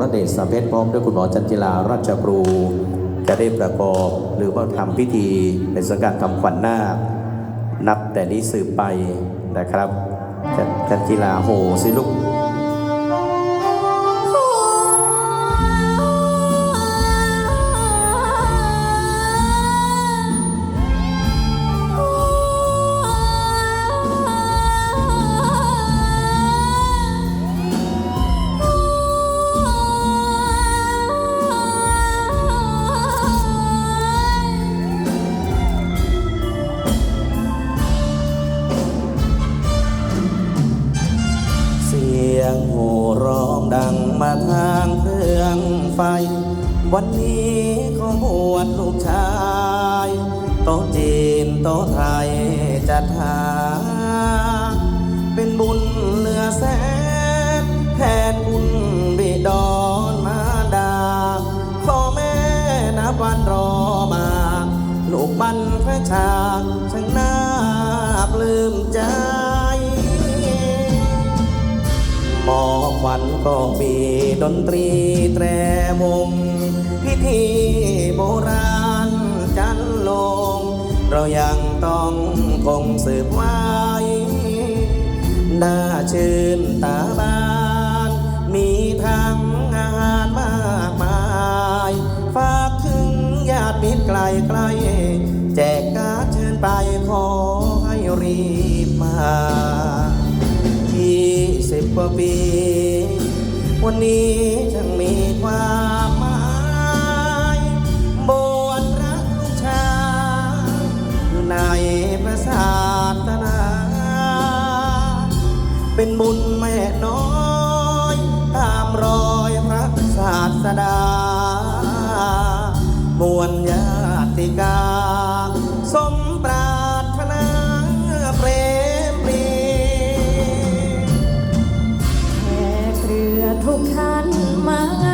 พระเดชสาเพชรพร้อมด้วยคุณหมอจันจิลาราชครู จะได้ประกอบหรือว่าทำพิธีในสังกัดทำขวัญนาค นับแต่นี้สืบไปนะครับ จันจิลาโหสิลูก จัดหาเป็นบุญเหลือแสนแทนบุญบิดอนมาดาพ่อแม่นับวันรอมา ลูกบันพระชาช่างน่าปลื้มใจหมอขวัญก็มีดนตรีแตรวงพิธีโบราณจันลง เรายังต้อง คงสืบไว้น่าชื่นตาบาน มีทั้งอาหารมากมาย ฝากถึงญาติมิตรไกลไกลๆแจกการดเชิญไปขอให้รีบมายี่สิบกว่าปี วันนี้ช่างมีความ บุญแม่น้อย ตามรอยพระศาสดามวลญาติกา สมปรารถนาเปรมปรีแขกเรือทุกท่านมา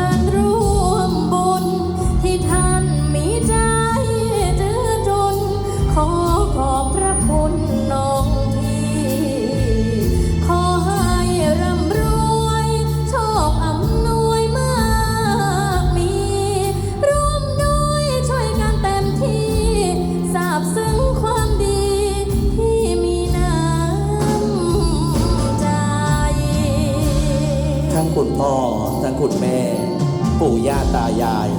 พ่อ ทั้งคุณแม่ ปู่ย่าตายาย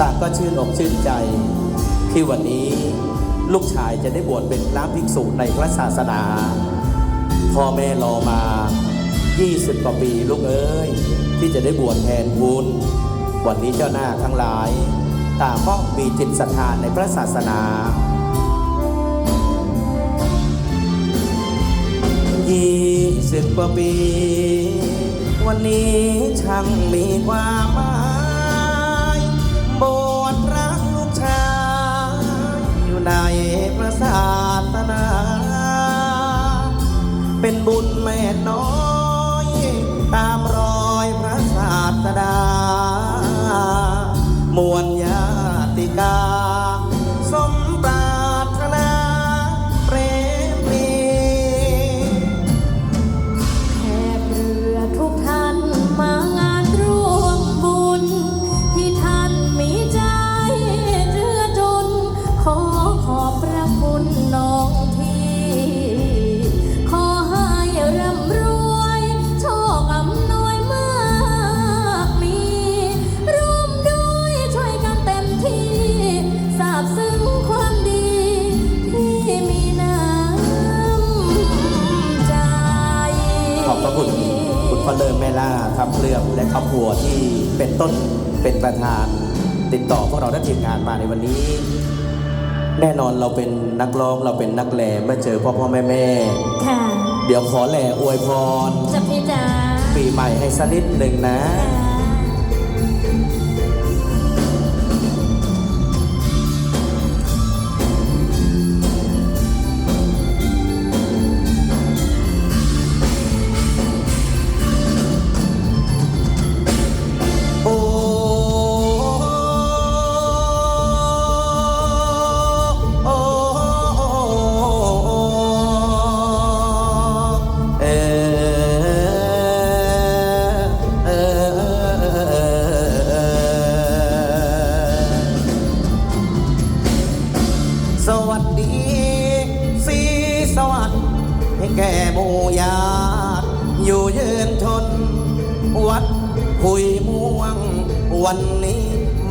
ต่างก็ชื่นอกชื่นใจ ที่วันนี้ลูกชายจะได้บวชเป็นพระภิกษุในพระศาสนา พ่อแม่รอมา 20 กว่าปีลูกเอ้ย ที่จะได้บวชแทนคุณวันนี้เจ้าหน้าทั้งหลาย ต่างก็มีจิตศรัทธาในพระศาสนายี่สิบกว่าปี วันนี้ช่างมีความหมายบวชรักลูกชายอยู่ในพระศาสนา เป็นบุญแม่น้อยตามรอ ในวันนี้ แน่นอนเราเป็นนักร้องเราเป็นนักแหล่เมื่อเจอพ่อพ่อแม่แม่ ค่ะเดี๋ยวขอแหล่อวยพร จะพี่จ๋าปีใหม่ให้สักนิดหนึ่งนะโ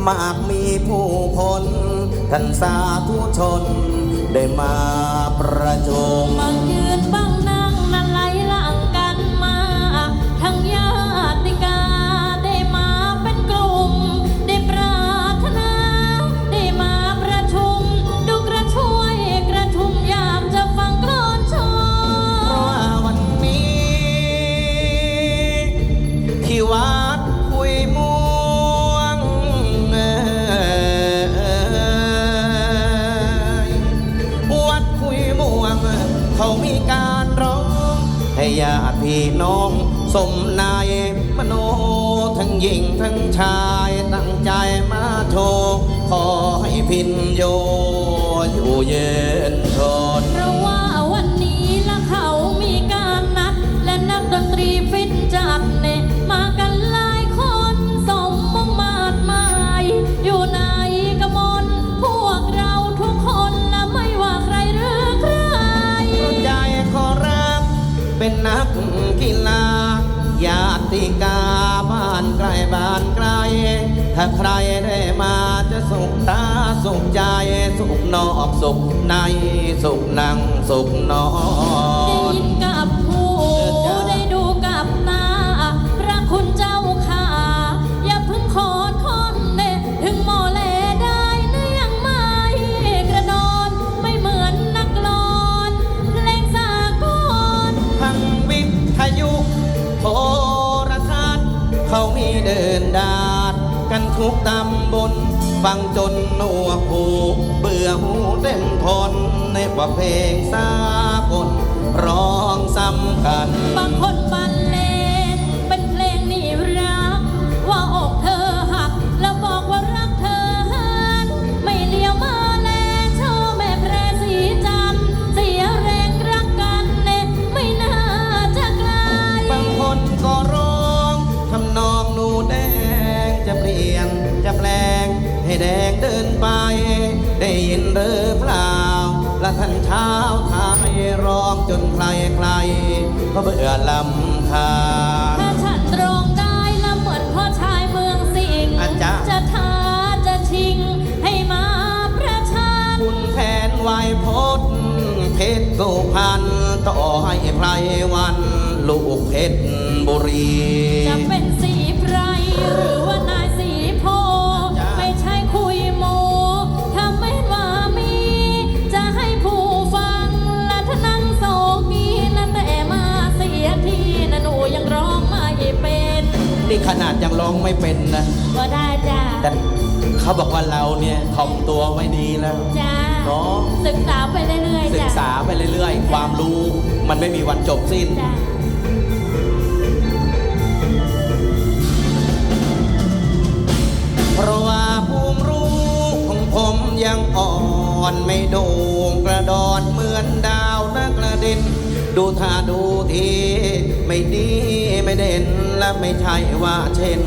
มากมีผู้คนท่านสาธุชน ได้มาประชุม โยอยู่เย็นทนเพราะว่าวันนี้ละเขามีการนัด และนักดนตรีฟินจัดเนมากันหลายคนสมมงมาดหมาย อยู่ในกระมนพวกเราทุกคนและไม่ว่าใครหรือใครใจขอรัก เป็นนักกีฬาญาติกาบ้านใกล้บ้านไกล ถ้าใครได้ สุขตาสุขใจสุขนอกสุขในสุขนั่งสุขนอน ฟังจนหนวกหูเบื่อหูเต็มทนในบทเพลงสากลร้องซ้ำกัน บางคนบรรเลง ยินหรือเปล่าและท่านเช้าไทยร้องจนใครใครๆก็เบื่อลำคาญถ้าฉันตรงได้ละเหมือนพ่อชายเมืองสิงห์อาจารย์จะท้าจะชิงให้มาประชันคุณแผนไวยพจน์เพชรสุพรรณต่อให้ไพรวัน ลูกเพชรบุรี จะเป็นสีไพรหรือว่านาย นี่ขนาดยังร้องไม่เป็นนะ ก็ได้จ้าแต่เขาบอกว่าเราเนี่ยถ่อมตัวไว้ดีแล้ว จ้าเนาะ ศึกษาไปเรื่อยศึๆกจ้าษาไปเรื่อยๆ ความรู้มันไม่มีวันจบสิ้น จ้าเพราะว่าภูมิรู้ของผมยังอ่อน ไม่โด่งกระดอนเหมือนดาวนักกระเด็น ดูท่าดูที ไม่ดีไม่เด่นและไม่ใช่ว่าเช่น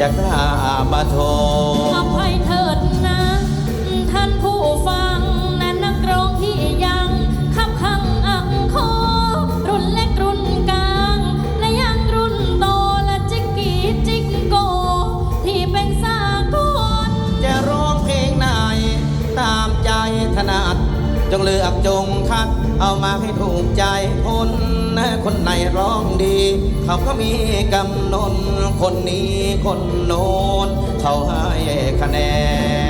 จะกล้ามาโทอษ ภัยเถิดนะ ท่านผู้ฟังนั้นนักร้องที่ยังขับขังอักคอรุ่นเล็กรุ่นกลาง และยังรุ่นโตและจิกกี้จิกโก ที่เป็นสากล จะร้องเพลงไหนตามใจถนัด จงเลือกจงคัด เอามาให้ถูกใจคนนะคนไหนร้องดี เขาก็มีกำหนดคนนี้คนโน้นเขาให้คะแนน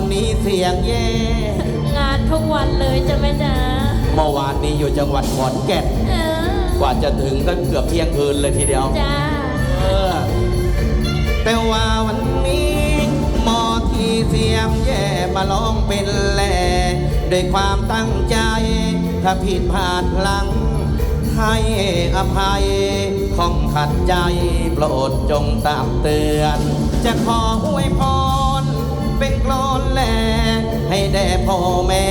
วันนี้เสียงแย่งานทุกวันเลยจะไหมจ๊ะเมื่อวานนี้อยู่จังหวัดขอนแก่นเออกว่าจะถึงก็เกือบเที่ยงคืนเลยทีเดียวจ้าเออ แต่ว่าวันนี้หมอที่เสียงแย่มาร้องเป็นแหล่ด้วยความตั้งใจ ถ้าผิดพลาดพลัง ให้อภัยของขัดใจ โปรดจงตามเตือน จะขออวยพร เป็นกรอนแล ให้แด่พ่อแม่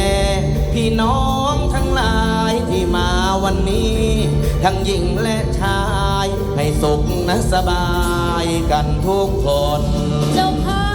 พี่น้องทั้งหลายที่มาวันนี้ ทั้งหญิงและชาย ให้สุขนะสบายกันทุกคน เจ้าภา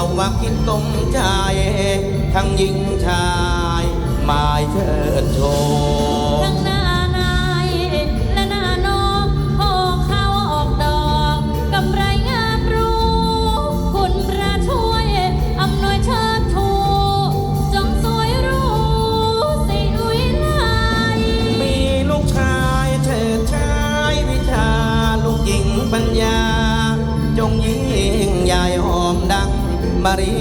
เราว่าคิดตรงใจ ทั้งหญิงชาย หมายเชิญโชว งมารี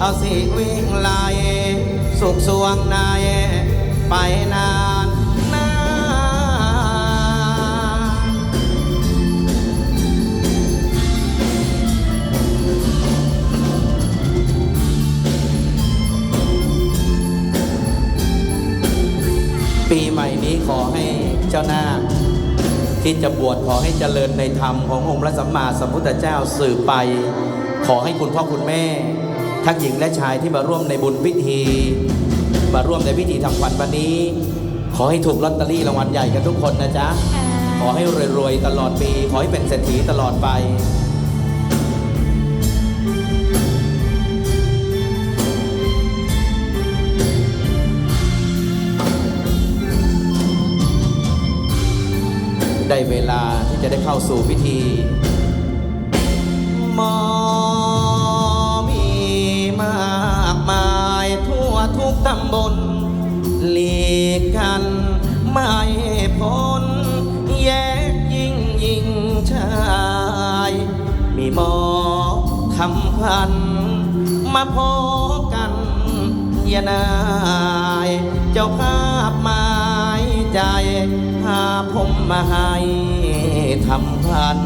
เอาสิวิ่งไล่สุขสวงในไปนานนานปีใหม่นี้ขอให้เจ้าหน้าที่จะบวชขอให้เจริญในธรรมขององค์พระสัมมาสัมพุทธเจ้าสืบไป ขอให้คุณพ่อคุณแม่ ทั้งหญิงและชายที่มาร่วมในบุญพิธี มาร่วมในพิธีทำขวัญวันนี้ ขอให้ถูกลอตเตอรี่รางวัลใหญ่กันทุกคนนะจ๊ะ ขอให้รวยๆตลอดปี ขอให้เป็นเศรษฐีตลอดไปได้เวลาที่จะได้เข้าสู่พิธี มาพบกันอยานาย เจ้าภาพหมายใจ พาผมมาให้ทำพัน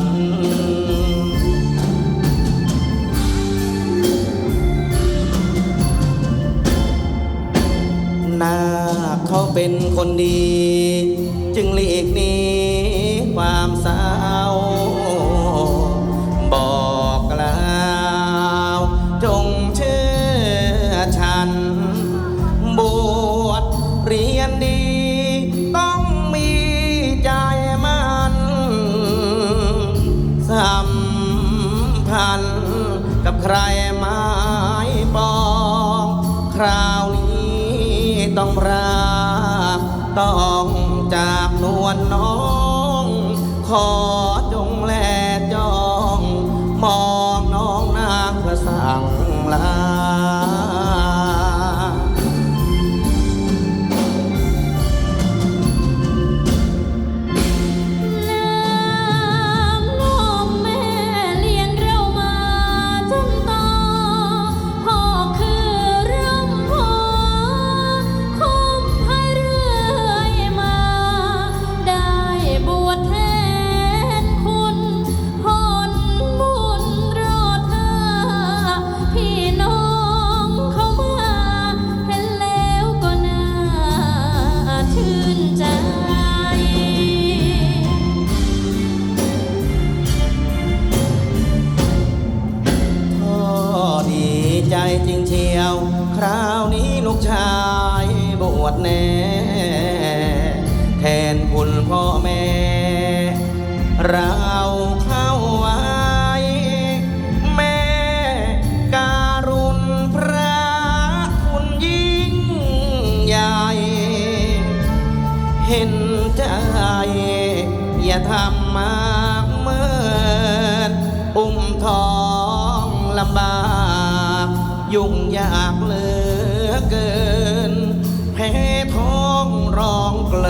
นาเขาเป็นคนดี จึงหลี รา ต้องจากนวลน้อง ขอจงแลจ้อง มองน้องนางเพื่อสั่งลา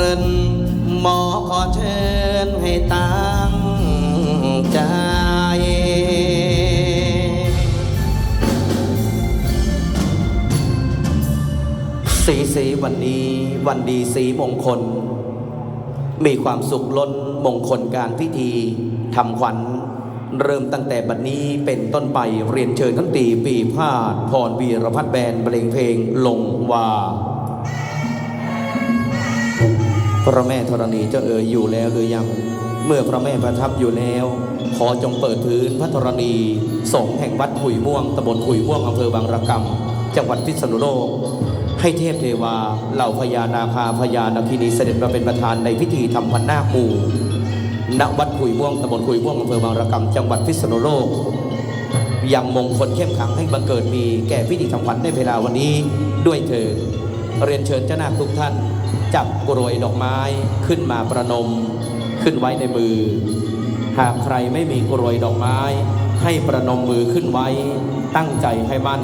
องเกลิ่นหมอขอเชิญให้ตั้งใจสีสีวันนี้วันดีสีมงคล มีความสุขล้นมงคลการพิธีทำขวัญ เริ่มตั้งแต่บัดนี้เป็นต้นไปเรียนเชิญทั้งตีปีพาดพรวีรพัฒน์แบนเพลงเพลงลงว่า พระแม่ธรณีเจ้าเอ๋ยอยู่แล้วหรือยัง เมื่อพระแม่ประทับอยู่แล้ว ขอจงเปิดพื้นพระธรณีสงฆ์แห่งวัดขุยม่วงตำบลขุยม่วงอำเภอบางระกำจังหวัดพิษณุโลก ให้เทพเทวาเหล่าพญานาคาพญานาคินีเสด็จมาเป็นประธานในพิธีทำพันนาปูณวัดขุยม่วงตำบลขุยม่วงอำเภอบางระกำจังหวัดพิษณุโลกยังมงคลเข้มขังให้บังเกิดมีแก่พิธีทำขวัญในเวลาวันนี้ด้วยเถิดเรียนเชิญเจ้านาคทุกท่าน จับกรวยดอกไม้ขึ้นมาประนม ขึ้นไว้ในมือ หากใครไม่มีกรวยดอกไม้ ให้ประนมมือขึ้นไว้ ตั้งใจให้มั่น